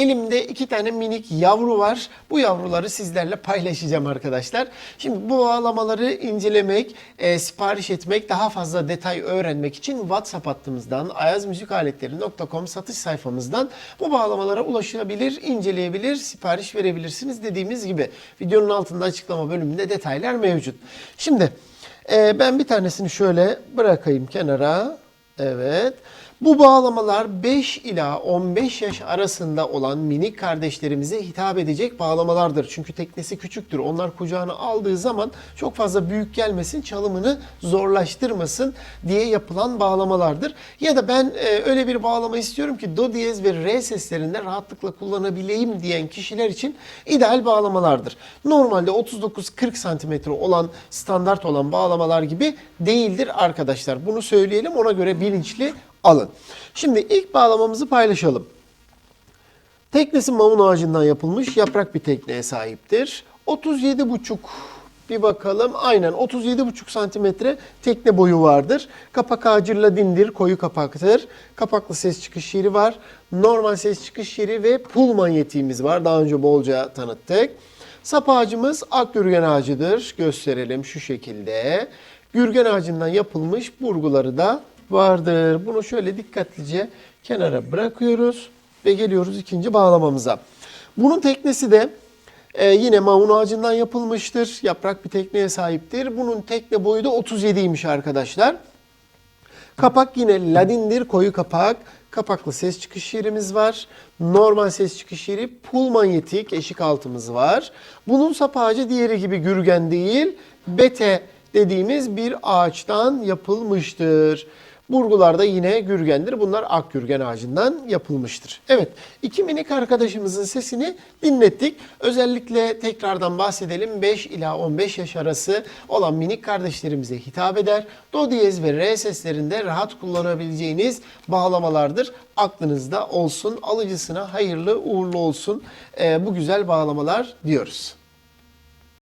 Elimde iki tane minik yavru var. Bu yavruları sizlerle paylaşacağım arkadaşlar. Şimdi bu bağlamaları incelemek, e, sipariş etmek, daha fazla detay öğrenmek için WhatsApp hattımızdan ayazmüzikaletleri.com satış sayfamızdan bu bağlamalara ulaşabilir, inceleyebilir, sipariş verebilirsiniz. Dediğimiz gibi videonun altında açıklama bölümünde detaylar mevcut. Şimdi e, ben bir tanesini şöyle bırakayım kenara. Evet. Bu bağlamalar 5 ila 15 yaş arasında olan minik kardeşlerimize hitap edecek bağlamalardır. Çünkü teknesi küçüktür. Onlar kucağına aldığı zaman çok fazla büyük gelmesin, çalımını zorlaştırmasın diye yapılan bağlamalardır. Ya da ben e, öyle bir bağlama istiyorum ki do diyez ve re seslerinde rahatlıkla kullanabileyim diyen kişiler için ideal bağlamalardır. Normalde 39-40 santimetre olan standart olan bağlamalar gibi değildir arkadaşlar. Bunu söyleyelim ona göre bilinçli alın. Şimdi ilk bağlamamızı paylaşalım. Teknesi mamun ağacından yapılmış yaprak bir tekneye sahiptir. 37,5 bir bakalım. Aynen 37,5 santimetre tekne boyu vardır. Kapak ağacı ladindir, koyu kapaktır. Kapaklı ses çıkış yeri var. Normal ses çıkış yeri ve pul manyetiğimiz var. Daha önce bolca tanıttık. Sap ağacımız ak gürgen ağacıdır. Gösterelim şu şekilde. Gürgen ağacından yapılmış burguları da vardır. Bunu şöyle dikkatlice kenara bırakıyoruz ve geliyoruz ikinci bağlamamıza. Bunun teknesi de e, yine mamun ağacından yapılmıştır. Yaprak bir tekneye sahiptir. Bunun tekne boyu da 37'ymiş arkadaşlar. Kapak yine ladindir, koyu kapak. Kapaklı ses çıkış yerimiz var. Normal ses çıkış yeri, pul manyetik, eşik altımız var. Bunun sap ağacı diğeri gibi gürgen değil, bete dediğimiz bir ağaçtan yapılmıştır. Burgular da yine gürgendir. Bunlar ak gürgen ağacından yapılmıştır. Evet, iki minik arkadaşımızın sesini dinlettik. Özellikle tekrardan bahsedelim. 5 ila 15 yaş arası olan minik kardeşlerimize hitap eder. Do diyez ve re seslerinde rahat kullanabileceğiniz bağlamalardır. Aklınızda olsun. Alıcısına hayırlı uğurlu olsun. Ee, bu güzel bağlamalar diyoruz.